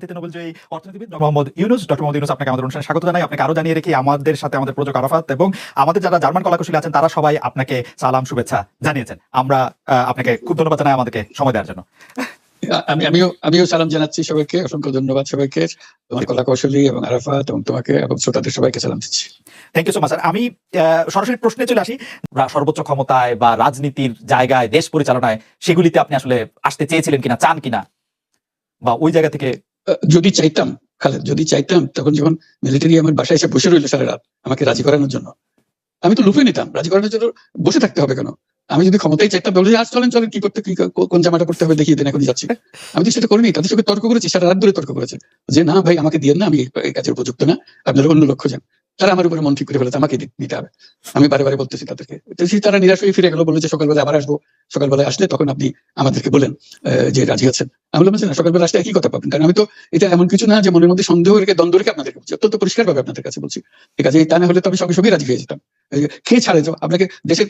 শান্তিতে নোবেলজয়ী অর্থনীতিবিদ মোহাম্মদ ইউনুস। ডক্টর মোহাম্মদ ইউনুস আপনাকে আমাদের অনুষ্ঠানে স্বাগত জানাই। আপনাকে আরও জানিয়ে রেখে আমাদের সাথে আমাদের প্রযোজক আরাফাত এবং আমাদের যারা জার্মান কলাকুশলী আছেন তারা সবাই আপনাকে সালাম শুভেচ্ছা জানিয়েছেন। আমরা আপনাকে খুব ধন্যবাদ জানাই আমাদেরকে সময় দেওয়ার জন্য। আমি আমিও আমিও সালাম জানাচ্ছি সবাইকে। অসংখ্য ধন্যবাদ সবাইকে তোমার কলা কৌশলী এবং আরাফাত এবং তোমাকে এবং শ্রোতাদের সবাইকে সালাম দিচ্ছি থ্যাংক ইউ সো মাচ আমি আহ, সরাসরি প্রশ্নে চলে আসি। সর্বোচ্চ ক্ষমতায় বা রাজনীতির জায়গায় দেশ পরিচালনায় সেগুলিতে আপনি আসলে আসতে চেয়েছিলেন কিনা চান কিনা? বা ওই জায়গা থেকে যদি চাইতাম, খালেদ, যদি চাইতাম, তখন যখন মিলিটারি আমার বাসায় এসে বসে রইল সারা রাত আমাকে রাজি করানোর জন্য, আমি তো লুফে নিতাম। রাজি করানোর জন্য বসে থাকতে হবে কেন? আমি যদি ক্ষমতায় চাইতাম বলে আজ চলেন চলেন, কি করতে, কি কোন জামাটা করতে হবে, দেখিয়ে দেন এখন যাচ্ছি। আমি তো সেটা করিনি, তাদের সঙ্গে তর্ক করেছি, সারা রাত ধরে তর্ক করেছে। যে, না ভাই, আমাকে দিয়ে না, আমি এই কাজের উপযুক্ত না, আপনারা অন্য লক্ষ্য যান। তারা আমার উপরে মন ঠিক করে ফেলেছে, আমাকে দিতে হবে। আমি বারে বারে বলতেছি তাদেরকে। তারা নিরাশ হয়ে ফিরে গেল বলে যে সকালবেলা আবার আসব। সকালবেলা আসলে তখন আপনি আমাদেরকে বলেন যে রাজি আছেন। আমি বললাম যে না, সকালবেলা আসলে একই কথা পাবেন। কারণ আমি তো এটা এমন কিছু না যে মনের মধ্যে সন্দেহ রেখে দ্বন্দ্ব রেখে আপনাদেরকে বলছি। অত্যন্ত পরিষ্কার ভাবে আপনাদের কাছে বলছি। ঠিক আছে তা না হলে তো আমি সঙ্গে সঙ্গে রাজি হয়ে যেতাম। খেয়ে ছাড়ে তো আপনাকে দেশের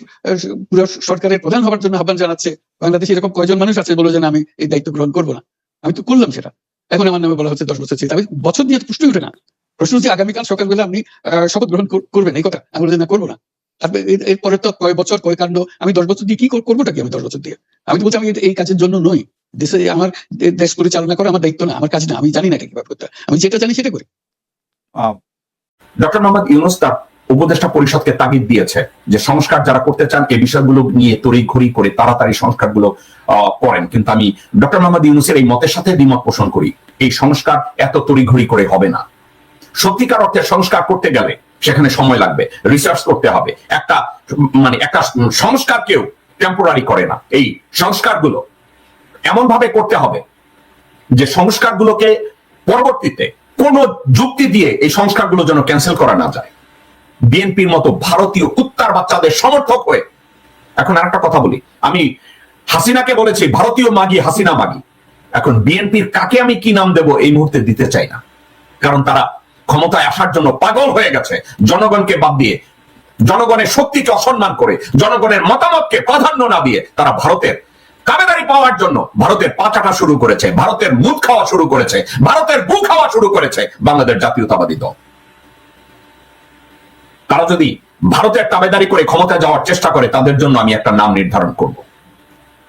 পুরো সরকারের প্রধান হওয়ার জন্য আহ্বান জানাচ্ছে। বাংলাদেশে এরকম কয়জন মানুষ আছে বলে যে আমি এই দায়িত্ব গ্রহণ করব না। আমি তো করলাম সেটা। এখন আমার নামে বলা হচ্ছে দশ বছর ছিল আমি বছর দিয়ে প্রশ্নই ওঠে না। প্রশ্ন হচ্ছে আগামীকাল সকালবেলা আপনি শপথ গ্রহণ করবেন, এই কথা আমি না, করব না। এরপরে তো কয় বছর কয় কাণ্ড, আমি দশ বছর দিয়ে কি কর- করবোটা কি আমি দশ বছর দিয়ে? আমি তো বলছি আমি এই কাজের জন্য নই। দেশে আমার দেশ পরিচালনা করা আমার দায়িত্ব না, আমার কাজ না, আমি জানি না এটা কীভাবে করতে আমি যেটা জানি সেটা করি। ডক্টর মোহাম্মদ ইউনুস তার উপদেষ্টা পরিষদকে তাগিদ দিয়েছে যে সংস্কার যারা করতে চান, এই বিষয়গুলো নিয়ে তড়িঘড়ি করে তাড়াতাড়ি সংস্কারগুলো করেন। কিন্তু আমি ডক্টর মোহাম্মদ ইউনুসের এই মতের সাথে দ্বিমত পোষণ করি। এই সংস্কার এত তড়িঘড়ি করে হবে না। সত্যিকার অর্থে সংস্কার করতে গেলে সেখানে সময় লাগবে রিসার্চ করতে হবে। একটা মানে একটা সংস্কার কেউ টেম্পোরারি করে না। এই সংস্কারগুলো এমন ভাবে করতে হবে যে সংস্কারগুলোকে পরবর্তীতে কোন যুক্তি দিয়ে এই সংস্কারগুলো যেন ক্যান্সেল করা না যায়। বিএনপির মতো ভারতীয় কুত্তার বাচ্চাদের সমর্থক হয়ে। এখন আরেকটা কথা বলি। আমি হাসিনাকে বলেছি, ভারতীয় মাগি, হাসিনা মাগি। এখন বিএনপির কাকে আমি কি নাম দেব এই মুহূর্তে দিতে চাই না। কারণ তারা ক্ষমতায় আসার জন্য পাগল হয়ে গেছে। জনগণকে বাদ দিয়ে, জনগণের শক্তিকে অসম্মান করে, জনগণের মতামতকে প্রাধান্য না দিয়ে তারা ভারতের কাবেদারি পাওয়ার জন্য ভারতের পাচাটা শুরু করেছে, ভারতের মুখ খাওয়া শুরু করেছে, ভারতের বু খাওয়া শুরু করেছে বাংলাদেশ জাতীয়তাবাদী দল। তারা যদি ভারতের তাবেদারি করে ক্ষমতায় যাওয়ার চেষ্টা করে, তাদের জন্য আমি একটা নাম নির্ধারণ করব।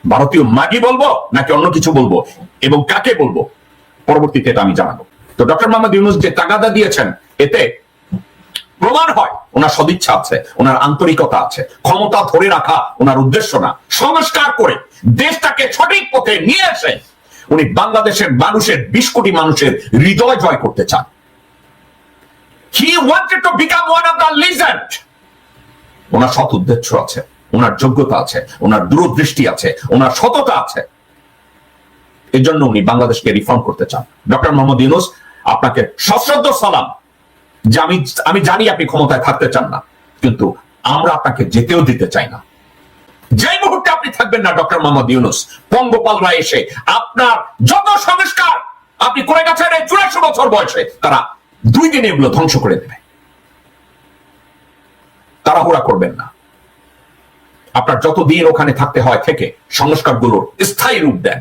ভারতীয় মাগি বলব নাকি অন্য কিছু বলব? এবং কাকে বলব? পরবর্তীতে এটা আমি জানাব। তো ডক্টর মোহাম্মদ ইউনুস যে তাগাদা দিয়েছেন, এতে প্রমাণ হয় ওনার সদিচ্ছা আছে, ওনার আন্তরিকতা আছে, ক্ষমতা ধরে রাখা ওনার উদ্দেশ্য না। সংস্কার করে দেশটাকে সঠিক পথে নিয়ে এসে উনি বাংলাদেশের মানুষের বিশ কোটি মানুষের হৃদয় জয় করতে চান। He wanted to become one of the legend ওনার সৎ উদ্দেশ্য আছে, ওনার যোগ্যতা আছে, ওনার দূরদৃষ্টি আছে, ওনার সততা আছে। এর জন্য উনি বাংলাদেশকে রিফর্ম করতে চান। ডক্টর মোহাম্মদ ইউনুস, আপনাকে সশ্রদ্ধ সালাম যে আমি আমি জানি আপনি ক্ষমতায় থাকতে চান না, কিন্তু আমরা আপনাকে যেতেও দিতে চাই না। যে মুহূর্তে আপনি থাকবেন না ডক্টর মোহাম্মদ ইউনুস পঙ্গপালরা এসে আপনার যত সংস্কার আপনি করে গেছেন এই চুরাশি বছর বয়সে, তারা দুই দিনে এগুলো ধ্বংস করে দেবে। তাড়াহুড়া করবেন না। আপনার যতদিন ওখানে থাকতে হয় থেকে সংস্কারগুলোর স্থায়ী রূপ দেন।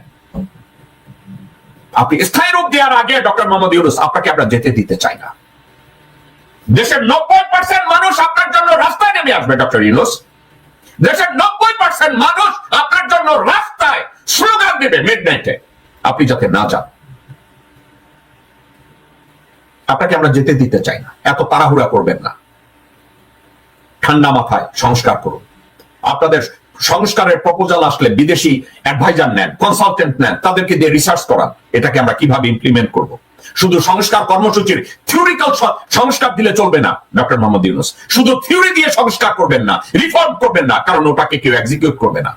আপনি স্থায়ী রূপ দেওয়ার আগে ডক্টর মোহাম্মদ ইউনুস আপনাকে আমরা যেতে দিতে চাই না। দেশের নব্বই পার্সেন্ট মানুষ আপনার জন্য রাস্তায় নেমে আসবে, ডক্টর ইউনুস। দেশের নব্বই পার্সেন্ট মানুষ আপনার জন্য রাস্তায় স্লোগান দেবে মিড নাইটে আপনি যাতে না যান, আপনাকে আমরা যেতে দিতে চাই না। এত তাড়াহুড়া করবেন না। ঠান্ডা মাথায় সংস্কার করুন। আপনাদের সংস্কারের প্রপোজাল আসলে বিদেশি অ্যাডভাইজার নেন কনসালটেন্ট নেন, তাদেরকে দিয়ে রিসার্চ করান, এটাকে আমরা কীভাবে ইমপ্লিমেন্ট করব? শুধু সংস্কার কর্মসূচির থিওরিক্যাল সংস্কার দিলে চলবে না, ডক্টর মোহাম্মদ ইউনুস। শুধু থিওরি দিয়ে সংস্কার করবেন না রিফর্ম করবেন না, কারণ ওটাকে কেউ এক্সিকিউট করবে না।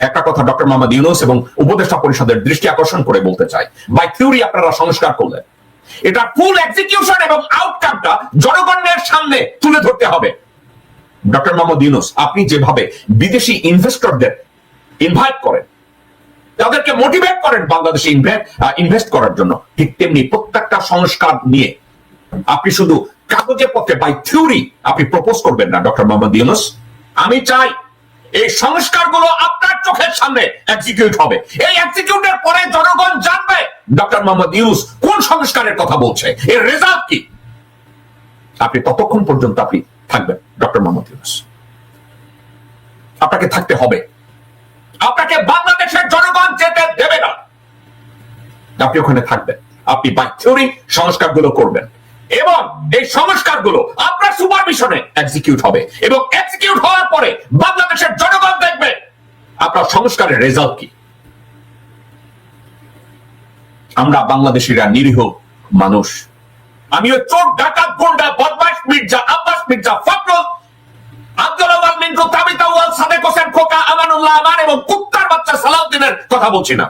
একটা কথা ডক্টর মোহাম্মদ ইউনুস এবং উপদেষ্টা পরিষদের দৃষ্টি আকর্ষণ করে বলতে চাই। বাই থিওরি আপনারা সংস্কার করলেন। এটা ফুল এক্সিকিউশন এবং আউটকামটা জনগণের সামনে তুলে ধরতে হবে। ডক্টর মোহাম্মদ ইউনুস, আপনি যেভাবে বিদেশি ইনভেস্টরদের ইনভাইট করেন, তাদেরকে মোটিভেট করেন বাংলাদেশে ইনভেস্ট করার জন্য, ঠিক তেমনি প্রত্যেকটা সংস্কার নিয়ে আপনি শুধু কাগজে পথে বাই থিওরি আপনি প্রপোজ করবেন না, ডক্টর মোহাম্মদ ইউনুস। আমি চাই এই সংস্কারগুলো আপনার চোখের সামনে এক্সিকিউট হবে। এই এক্সিকিউটের পরে জনগণ জানবে ডক্টর মোহাম্মদ ইউনুস কোন সংস্কারের কথা বলছে। এর রেজাল্ট কি? আপনি ততক্ষণ পর্যন্ত আপনি থাকবেন ডক্টর মোহাম্মদ ইউনুস। আপনাকে থাকতে হবে। আপনাকে বাংলাদেশের জনগণ যেতে দেবে না। আপনি ওখানে থাকবেন। আপনি বাই থিওরি সংস্কারগুলো করবেন। এবং এই সংস্কারগুলো আপনার সুপারভিশনে এক্সিকিউট হবে। এবং এক্সিকিউট হওয়ার পরে বাংলাদেশের জনগণ দেখবে আপনার সংস্কারের রেজাল্ট কি। আমরা বাংলাদেশিরা নিরীহ মানুষ। আমি ওই চোর ডাকাত গুন্ডা বদমাইশ মির্জা আব্বাস, মির্জা ফখরুল আব্দুল আওয়াল মিন্টু তাবিতা ওয়াল সাদেক হোসেন, খোকা, আমানুল্লাহ আমার এবং কুত্তার বাচ্চা সালাউদ্দিনের কথা বলছি না।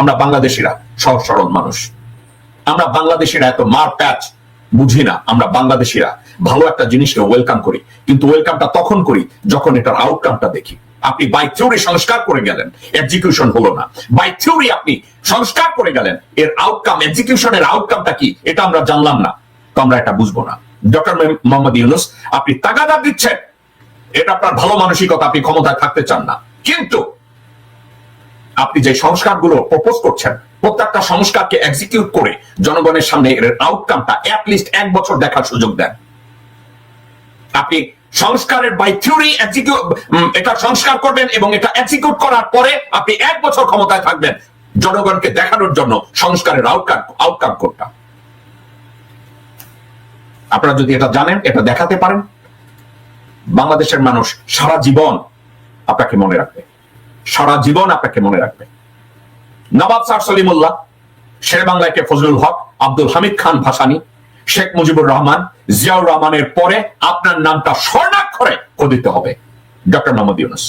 আমরা বাংলাদেশিরা সহজ সরল মানুষ। আমরা বাংলাদেশিরা এত মার প্যাচ বুঝি না। আমরা বাংলাদেশিরা ভালো একটা জিনিসকে ওয়েলকাম করি। কিন্তু ওয়েলকামটা তখন করি যখন এটার আউটকামটা দেখি। আপনি বাই থিওরি সংস্কার করে গেলেন এক্সিকিউশন হলো না। বাই থিওরি আপনি সংস্কার করে গেলেন, এর আউটকাম এক্সিকিউশনের আউটকামটা কি? এটা আমরা জানলাম না। তো আমরা এটা বুঝব না। ডক্টর মোহাম্মদ ইউনুস, আপনি তাগাদা দিচ্ছেন। এটা আপনার ভালো মানসিকতা, আপনি ক্ষমতায় থাকতে চান না। কিন্তু আপনি যে সংস্কারগুলো প্রপোজ করছেন, প্রত্যেকটা সংস্কারকে এক্সিকিউট করে জনগণের সামনে এর আউটকামটা লিস্ট এক বছর দেখার সুযোগ দেন। আপনি সংস্কারের বাই থিওরি এটা সংস্কার করবেন এবং এটা এক্সিকিউট করার পরে আপনি এক বছর ক্ষমতায় থাকবেন। জনগণকে দেখানোর জন্য সংস্কারের আউটকাম আউটকাম কোনটা? আপনারা যদি এটা জানেন, এটা দেখাতে পারেন। বাংলাদেশের মানুষ সারা জীবন আপনাকে মনে রাখবে। সারা জীবন আপনাকে মনে রাখবে। নবাব স্যার সলিমুল্লাহ, শের বাংলাকে ফজলুল হক, আব্দুল হামিদ খান ভাসানি শেখ মুজিবুর রহমান, জিয়াউর রহমানের পরে আপনার নামটা স্বর্ণাক্ষরে খোদিত হবে। ডক্টর মোহাম্মদ ইউনুস।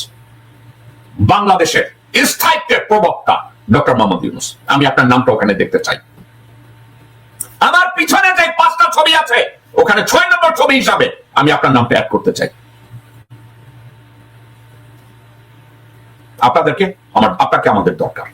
বাংলাদেশের স্থায়িত্বের প্রবক্তা ডক্টর মোহাম্মদ ইউনুস। আমি আপনার নামটা ওখানে দেখতে চাই। আমার পিছনে যে পাঁচটা ছবি আছে, ওখানে ছয় নম্বর ছবি হিসাবে আমি আপনার নামটা অ্যাড করতে চাই। আপনাদেরকে, আমার আপনাকে আমাদের দরকার।